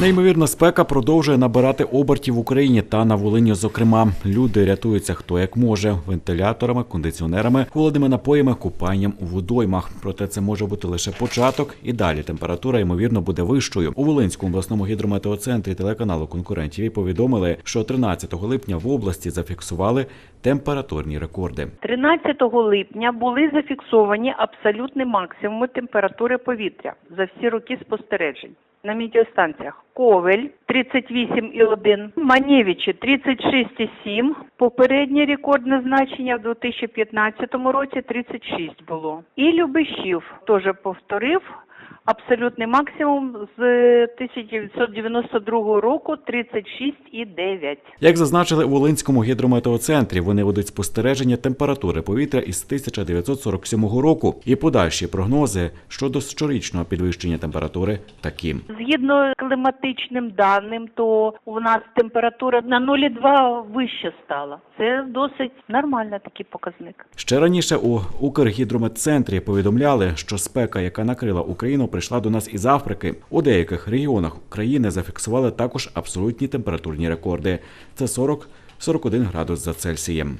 Неймовірна спека продовжує набирати обертів в Україні та на Волині. Зокрема, люди рятуються хто як може вентиляторами, кондиціонерами, холодними напоями, купанням у водоймах. Проте це може бути лише початок, і далі температура ймовірно буде вищою. У Волинському обласному гідрометеоцентрі телеканалу конкурентів повідомили, що 13 липня в області зафіксували температурні рекорди. 13 липня були зафіксовані абсолютні максимуми температури повітря за всі роки спостережень. На метеостанціях Ковель 38,1, Манєвичі 36,7, попереднє рекордне значення в 2015 році 36 було. І Любишів теж повторив абсолютний максимум з 1992 року 36,9. Як зазначили у Волинському гідрометеоцентрі, вони ведуть спостереження температури повітря із 1947 року. І подальші прогнози щодо щорічного підвищення температури такі. Згідно кліматичним даним, то у нас температура на 0,2 вище стала. Це досить нормальний такий показник. Ще раніше у Укргідрометцентрі повідомляли, що спека, яка накрила Україну, прийшла до нас із Африки. У деяких регіонах України зафіксували також абсолютні температурні рекорди. Це 40-41 градус за Цельсієм.